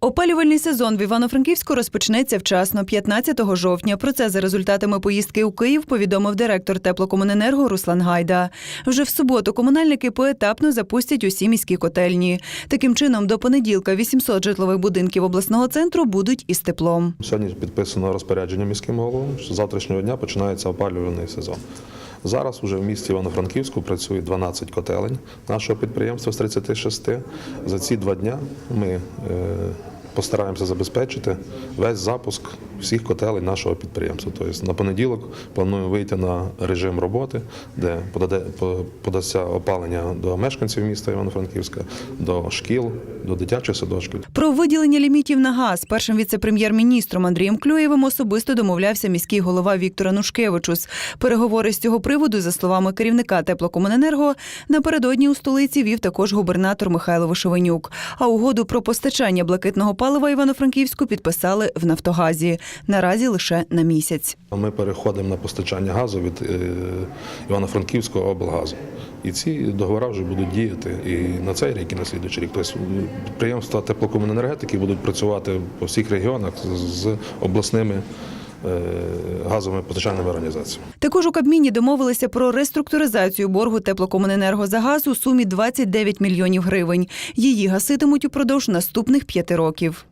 Опалювальний сезон в Івано-Франківську розпочнеться вчасно 15 жовтня. Про це за результатами поїздки у Київ повідомив директор теплокомуненерго Руслан Гайда. Вже в суботу комунальники поетапно запустять усі міські котельні. Таким чином, до понеділка 800 житлових будинків обласного центру будуть із теплом. Сьогодні підписано розпорядження міським З завтрашнього дня починається опалювальний сезон. Зараз уже в місті Івано-Франківську працює 12 котелень нашого підприємства з 36. За ці два дня ми е, постараємося забезпечити весь запуск всіх котелень нашого підприємства. Тобто на понеділок плануємо вийти на режим роботи, де подаде, по- подасться опалення до мешканців міста Івано-Франківська, до шкіл, до дитячих садочків. Про виділення лімітів на газ першим віце-прем'єр-міністром Андрієм Клюєвим особисто домовлявся міський голова Віктор Анушкевичус. Переговори з цього приводу, за словами керівника теплокомуненерго, напередодні у столиці вів також губернатор Михайло Вишевенюк. А угоду про постачання блакитного палива Івано-Франківську підписали в Нафтогазі. Наразі лише на місяць. Ми переходимо на постачання газу від е, Івано-Франківського облгазу. І ці договори вже будуть діяти і на цей рік, і на слідуючий рік. Тобто підприємства теплокомуненергетики будуть працювати по всіх регіонах з- обласними газовими постачальними організаціями. Також у Кабміні домовилися про реструктуризацію боргу теплокомуненерго за газ у сумі 29 мільйонів гривень. Її гаситимуть упродовж наступних п'яти років.